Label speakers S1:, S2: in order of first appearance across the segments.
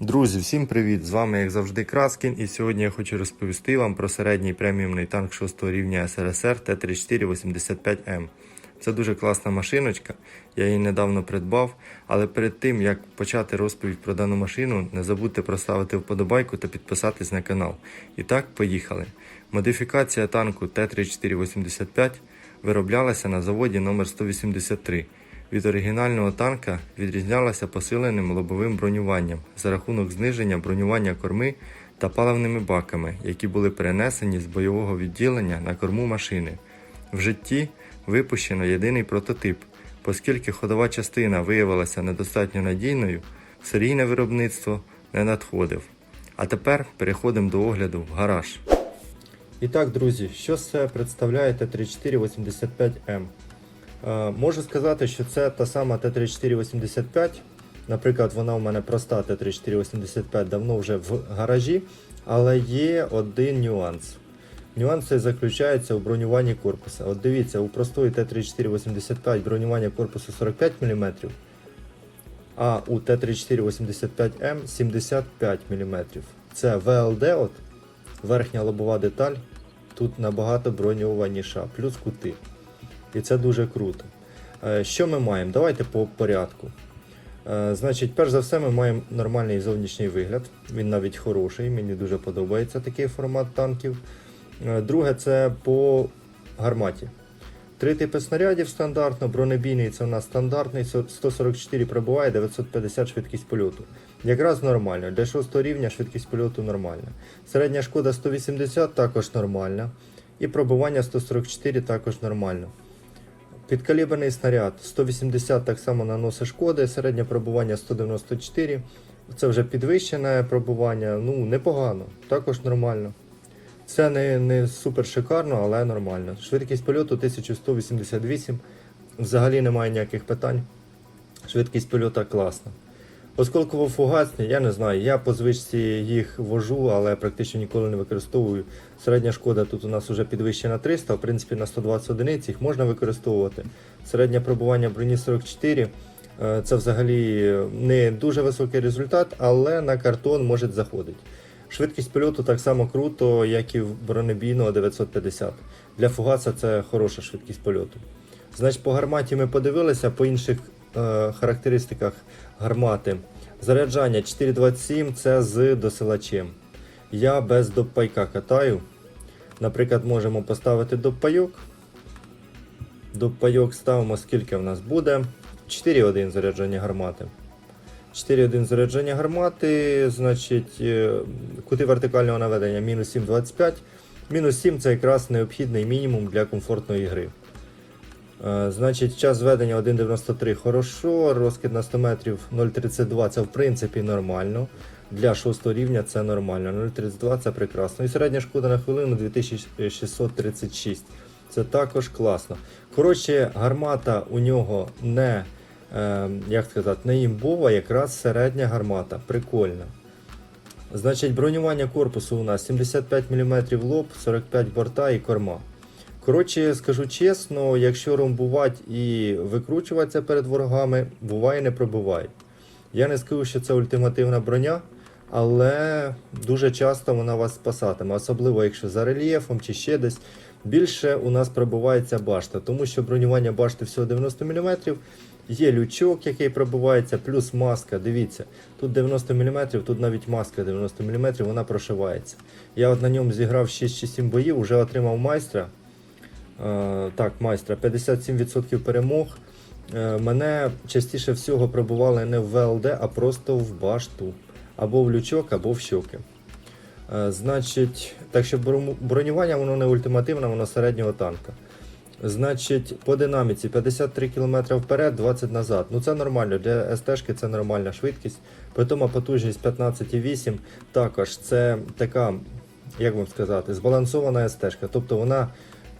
S1: Друзі, всім привіт! З вами, як завжди, Краскін, і сьогодні я хочу розповісти вам про середній преміумний танк 6 рівня СРСР Т-3485М. Це дуже класна машиночка, я її недавно придбав, але перед тим як почати розповідь про дану машину, не забудьте проставити вподобайку та підписатись на канал. І так, поїхали. Модифікація танку Т-3485 вироблялася на заводі номер 183 від оригінального танка відрізнялася посиленим лобовим бронюванням за рахунок зниження бронювання корми та паливними баками, які були перенесені з бойового відділення на корму машини. В житті випущено єдиний прототип, оскільки ходова частина виявилася недостатньо надійною, серійне виробництво не надходив. А тепер переходимо до огляду в гараж. І так, друзі, що з себе представляє Т-3485М? Е, Можу сказати, що це та сама Т-3485. Наприклад, вона у мене проста Т-3485 давно вже в гаражі, але є один нюанс. Нюанс цей заключається у бронюванні корпуса. От дивіться, у простої Т-3485 бронювання корпусу 45 мм, а у Т-3485М 75 мм. Це ВЛД, от, верхня лобова деталь, тут набагато броньованіша, плюс кути. І це дуже круто. Е, Що ми маємо? Давайте по порядку. Е, Значить, перш за все, ми маємо нормальний зовнішній вигляд. Він навіть хороший, мені дуже подобається такий формат танків. Е, Друге, це по гарматі. Три типи снарядів стандартно, бронебійний це у нас стандартний, 144 пробуває, 950 швидкість польоту. Якраз нормально. Для 6 рівня швидкість польоту нормальна. Середня шкода 180 також нормальна. І пробування 144 також нормально. Підкаліберний снаряд 180 так само наносить шкоди, середнє пробування 194. Це вже підвищене пробування, ну непогано, також нормально. Це не, не супер шикарно, але нормально. Швидкість польоту 1188. Взагалі немає ніяких питань. Швидкість польоту класна. Осколково фугасні, я не знаю, я по звичці їх вожу, але практично ніколи не використовую. Середня шкода тут у нас вже підвищена 300, в принципі на 120 одиниць їх можна використовувати. Середнє пробування броні 44. е, Це взагалі не дуже високий результат, але на картон може заходити. Швидкість польоту так само круто, як і в бронебійного 950. Для фугаса це хороша швидкість польоту. Значить, по гарматі ми подивилися, по інших характеристиках гармати. Заряджання 4,27 це з досилачем. Я без допайка катаю. Наприклад, можемо поставити допайок. Допайок ставимо, скільки в нас буде. 4,1 заряджання гармати. 4,1 заряджання гармати, значить, е, кути вертикального наведення мінус 7,25. Мінус 7 це якраз необхідний мінімум для комфортної гри. Е, Значить, час зведення 1,93 хорошо, розкид на 100 метрів 0,32 це в принципі нормально. Для 6 рівня це нормально. 0,32 це прекрасно. І середня шкода на хвилину 2636. Це також класно. Коротше, гармата у нього не, е, як сказати, не імбова, якраз середня гармата. Прикольно. Значить, бронювання корпусу у нас 75 мм лоб, 45 борта і корма. Коротше, скажу чесно, якщо ромбувати і викручуватися перед ворогами, буває не пробиває. Я не скажу, що це ультимативна броня, але дуже часто вона вас спасатиме, особливо якщо за рельєфом чи ще десь. Більше у нас пробивається башта, тому що бронювання башти всього 90 мм. Є лючок, який пробивається, плюс маска. Дивіться, тут 90 мм, тут навіть маска 90 мм, вона прошивається. Я от на ньому зіграв 6 чи 7 боїв, вже отримав майстра. Е, так, майстра, 57% перемог. Е, мене частіше всього пробували не в ВЛД, а просто в башту. Або в лючок, або в щоки. Е, Значить, так що бронювання воно не ультимативне, воно середнього танка. Значить, по динаміці 53 км вперед, 20 назад. Ну це нормально. Для СТ це нормальна швидкість. Питома потужність 15,8. Також це така, як вам сказати, збалансована СТ. Тобто вона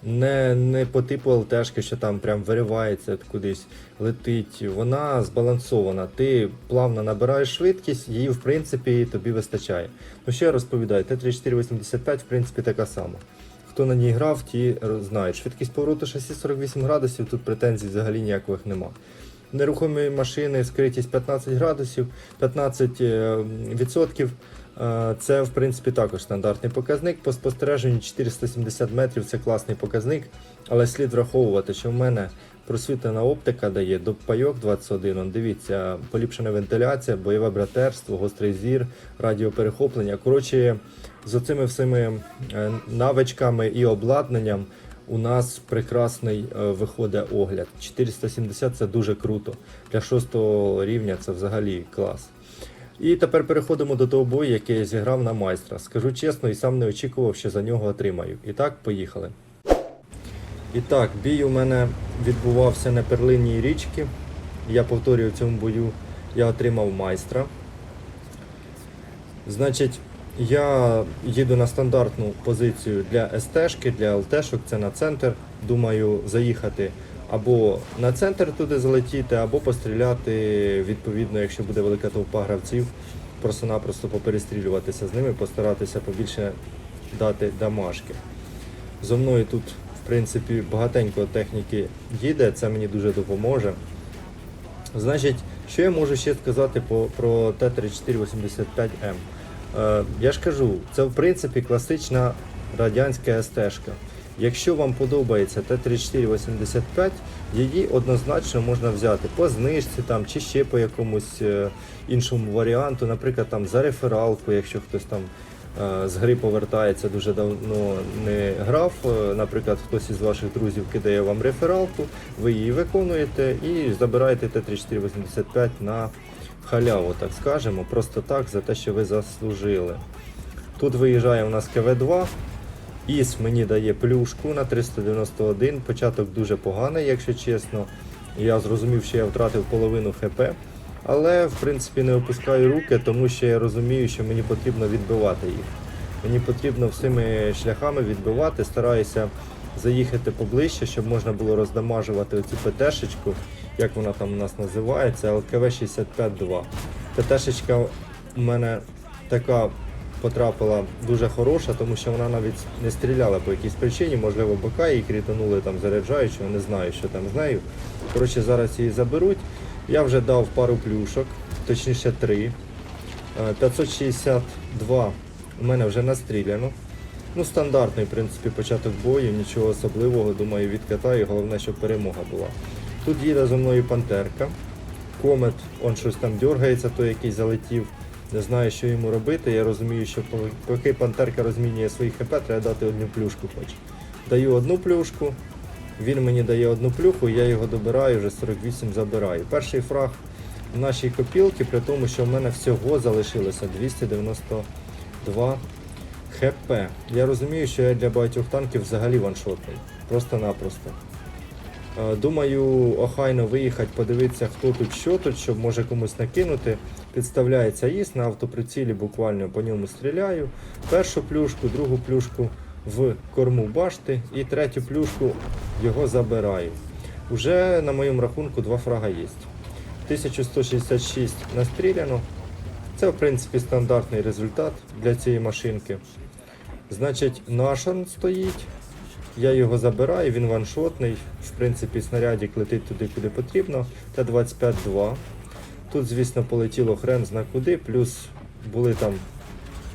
S1: не, не по типу ЛТшки, що там прям виривається кудись, летить. Вона збалансована. Ти плавно набираєш швидкість, її в принципі тобі вистачає. Ну ще розповідаю, Т-3485 в принципі така сама. Хто на ній грав, ті знають. Швидкість повороту шасі 48 градусів, тут претензій взагалі ніяких нема. нерухомі машини, скритість 15 градусів, 15 е, відсотків. Е, Це, в принципі, також стандартний показник. По спостереженню 470 метрів це класний показник, але слід враховувати, що в мене просвітлена оптика дає до пайок 21. Он, дивіться, поліпшена вентиляція, бойове братерство, гострий зір, радіоперехоплення. Коротше, з оцими всіми е, навичками і обладнанням у нас прекрасний е, виходить огляд. 470 це дуже круто. Для шостого рівня це взагалі клас. І тепер переходимо до того бою, який я зіграв на майстра. Скажу чесно, і сам не очікував, що за нього отримаю. І так, поїхали. І так, бій у мене відбувався на перлинній річці. Я повторюю в цьому бою, я отримав майстра. Значить, я їду на стандартну позицію для СТ-шки, для ЛТ-шок, це на центр. Думаю, заїхати або на центр туди залетіти, або постріляти, відповідно, якщо буде велика товпа гравців, просто-напросто поперестрілюватися з ними, постаратися побільше дати дамажки. Зо мною тут, в принципі, багатенько техніки їде, це мені дуже допоможе. Значить, що я можу ще сказати по, про Т-3485М? Е, я ж кажу, це в принципі класична радянська СТ-шка. Якщо вам подобається Т-3485, її однозначно можна взяти по знижці там, чи ще по якомусь е, іншому варіанту, наприклад, там, за рефералку, якщо хтось там е, з гри повертається, дуже давно не грав. е, Наприклад, хтось із ваших друзів кидає вам рефералку, ви її виконуєте і забираєте Т-3485 на халяву, так скажемо, просто так, за те, що ви заслужили. Тут виїжджає у нас КВ-2. Іс мені дає плюшку на 391. Початок дуже поганий, якщо чесно. Я зрозумів, що я втратив половину ХП. Але в принципі не опускаю руки, тому що я розумію, що мені потрібно відбивати їх. Мені потрібно всіми шляхами відбивати, стараюся заїхати поближче, щоб можна було роздамажувати оцю ПТшечку, як вона там у нас називається, ЛКВ-65-2. ПТшечка у мене така потрапила дуже хороша, тому що вона навіть не стріляла по якійсь причині, можливо, бока її крітанули там заряджаючого, не знаю, що там з нею. Коротше, зараз її заберуть. Я вже дав пару плюшок, точніше три. Е, 562 у мене вже настріляно. Ну, стандартний, в принципі, початок бою, нічого особливого, думаю, відкатаю, головне, щоб перемога була. Тут їде за мною пантерка. Комет, он щось там дергається, той який залетів. Не знаю, що йому робити. Я розумію, що поки- пантерка розмінює свої хп, треба дати одну плюшку хоч. Даю одну плюшку, він мені дає одну плюху, я його добираю, вже 48 забираю. Перший фраг в нашій копілці, при тому, що в мене всього залишилося 292 хп. Я розумію, що я для багатьох танків взагалі ваншотний. Просто-напросто. Е, Думаю, охайно виїхати, подивитися, хто тут, що тут, щоб може комусь накинути. Підставляється іс на автоприцілі, буквально по ньому стріляю. Першу плюшку, другу плюшку в корму башти і третю плюшку його забираю. Уже на моєму рахунку два фрага є. 1166 настріляно. Це, в принципі, стандартний результат для цієї машинки. Значить, нашан стоїть. Я його забираю, він ваншотний. В принципі, снарядик летить туди, куди потрібно. Т-25-2. Тут, звісно, полетіло хрен зна куди, плюс були там,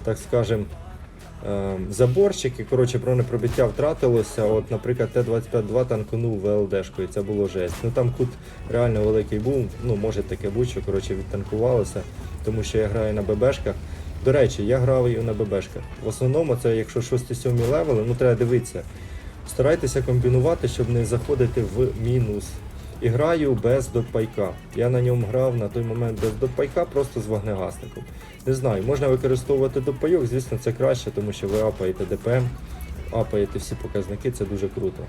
S1: так скажем, ем, заборчики. Коротше, бронепробиття втратилося. От, наприклад, Т-25-2 танканув ВЛДшкою, це було жесть. Ну там кут реально великий був, ну може таке бути, що коротше, відтанкувалося, тому що я граю на ББшках. До речі, я грав і на ББшках. В основному це якщо 6-7 левели, ну треба дивитися. Старайтеся комбінувати, щоб не заходити в мінус. І граю без допайка. Я на ньому грав на той момент без допайка, просто з вогнегасником. Не знаю, можна використовувати допайок, звісно, це краще, тому що ви апаєте ДПМ, апаєте всі показники, це дуже круто.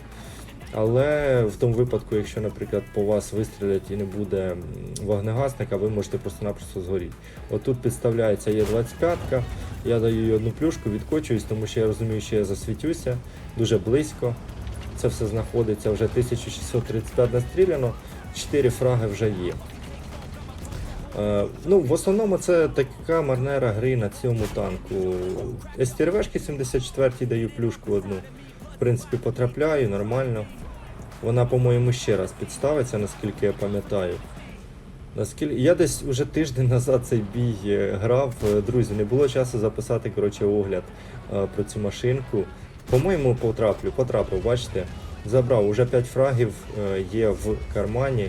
S1: Але в тому випадку, якщо, наприклад, по вас вистрілять і не буде вогнегасника, ви можете просто-напросто згоріти. Отут підставляється є 25-ка, я даю їй одну плюшку, відкочуюсь, тому що я розумію, що я засвітюся дуже близько. Це все знаходиться вже 1635 настріляно, 4 фраги вже є. Е, ну, в основному це така марнера гри на цьому танку. СТРВшки 74 даю плюшку одну. В принципі, потрапляю нормально. Вона, по-моєму, ще раз підставиться, наскільки я пам'ятаю. Наскільки я десь уже тиждень назад цей бій е, грав. Е, Друзі, не було часу записати коротше огляд про цю машинку. По-моєму, потраплю, потрапив, бачите. Забрав уже 5 фрагів е, є в кармані.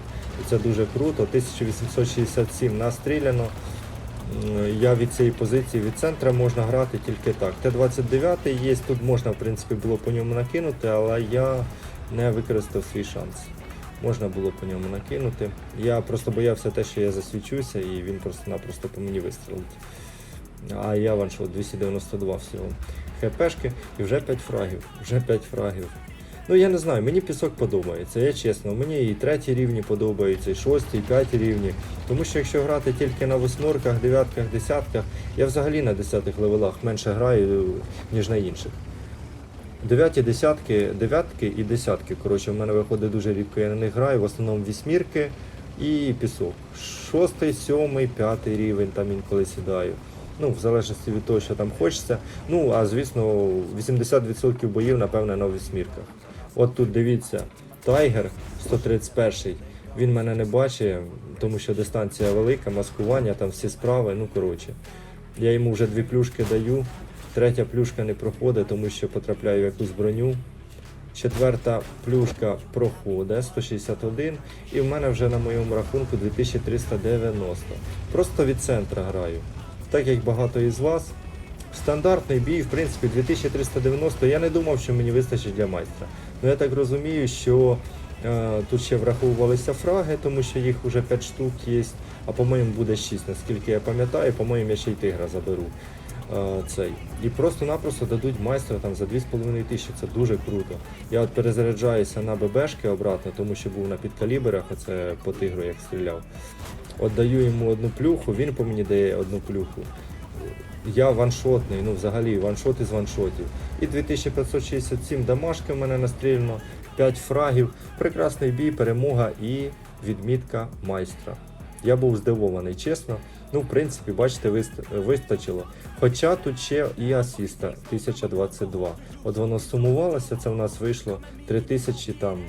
S1: Це дуже круто. 1867 настріляно. Я від цієї позиції від центра можна грати тільки так. Т-29 є, тут можна в принципі було по ньому накинути, але я не використав свій шанс. Можна було по ньому накинути. Я просто боявся те, що я засвічуся і він просто-напросто по мені вистрілить. А я ваншот 292 всього. ХПшки і вже 5 фрагів. Вже 5 фрагів. Ну я не знаю, мені пісок подобається, я чесно. Мені і треті рівні подобаються, і шості, і п'яті рівні. Тому що якщо грати тільки на восьмерках, дев'ятках, десятках, я взагалі на десятих левелах менше граю, ніж на інших. Дев'яті, десятки, дев'ятки і десятки. Коротше, в мене виходить дуже рідко. Я на них граю, в основному вісьмірки і пісок. Шостий, сьомий, п'ятий рівень там інколи сідаю. Ну, в залежності від того, що там хочеться. Ну, а звісно, 80% боїв, напевне, на вісьмірках. От тут дивіться, Тайгер 131. Він мене не бачить, тому що дистанція велика, маскування, там всі справи. Ну, коротше. Я йому вже дві плюшки даю. Третя плюшка не проходить, тому що потрапляю в якусь броню. Четверта плюшка проходить 161, і в мене вже на моєму рахунку 2390. Просто від центра граю. Так як багато із вас. Стандартний бій, в принципі, 2390. Я не думав, що мені вистачить для майстра. Ну я так розумію, що е, тут ще враховувалися фраги, тому що їх вже 5 штук є, а по-моєму буде 6, наскільки я пам'ятаю, по-моєму, я ще й тигра заберу. Е, цей. І просто-напросто дадуть майстра там за 2,5 тисячі, це дуже круто. Я от перезаряджаюся на ББшки обратно, тому що був на підкаліберах, оце по тигру як стріляв. От даю йому одну плюху, він по мені дає одну плюху. Я ваншотний, ну взагалі ваншот із ваншотів. І 2567 дамашки в мене настріляно, 5 фрагів, прекрасний бій, перемога і відмітка майстра. Я був здивований, чесно. Ну, в принципі, бачите, вистачило. Хоча тут ще і асіста 1022. От воно сумувалося, це в нас вийшло 3000 там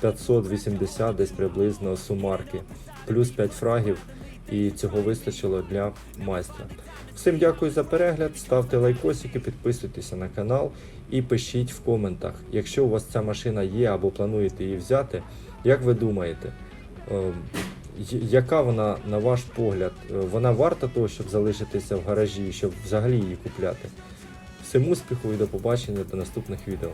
S1: 580 десь приблизно сумарки, плюс 5 фрагів, і цього вистачило для майстра. Всім дякую за перегляд, ставте лайкосики, підписуйтеся на канал і пишіть в коментах, якщо у вас ця машина є або плануєте її взяти, як ви думаєте, ем, яка вона, на ваш погляд, е, вона варта того, щоб залишитися в гаражі, щоб взагалі її купляти? Всім успіху і до побачення до наступних відео.